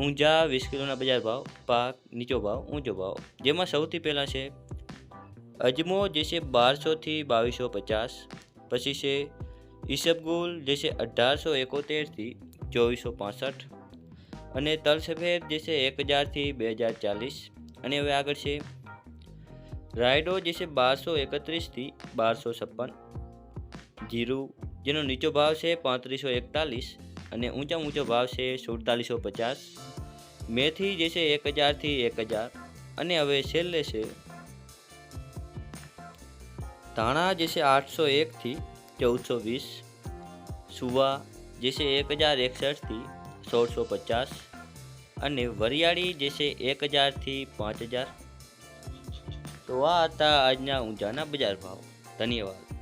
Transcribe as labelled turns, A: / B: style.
A: ઊંઝા વીસ કિલોના બજાર ભાવ, પાક, નીચો ભાવ, ઊંચો ભાવ, જેમાં સૌથી પહેલાં છે અજમો, જે છે બારસોથી બાવીસો પચાસ, પછી છે ઈસબગુલ, જે છે અઢારસો એકોતેરથી ચોવીસો પાસઠ, અને તલ સફેદ જે છે એક હજારથી બે હજાર ચાલીસ, અને હવે આગળ છે રાયડો, જે છે બારસો એકત્રીસથી બારસો છપ્પન, જીરું, જેનો નીચો ભાવ છે પાંત્રીસો એકતાલીસ અને ઊંચા ઊંચો ભાવ છે સુડતાલીસો પચાસ. મેથી જે છે એક હજારથી એક હજાર. અને હવે છેલ્લે છે ધાણા જે છે આઠસો એકથી ચૌદસો વીસ. સુવા જે છે એક હજાર એકસઠથી સોળસો પચાસ. અને વરિયાળી જે છે એક હજારથી પાંચ હજાર. તો આ હતા આજના ઊંઝાના બજાર ભાવ. ધન્યવાદ.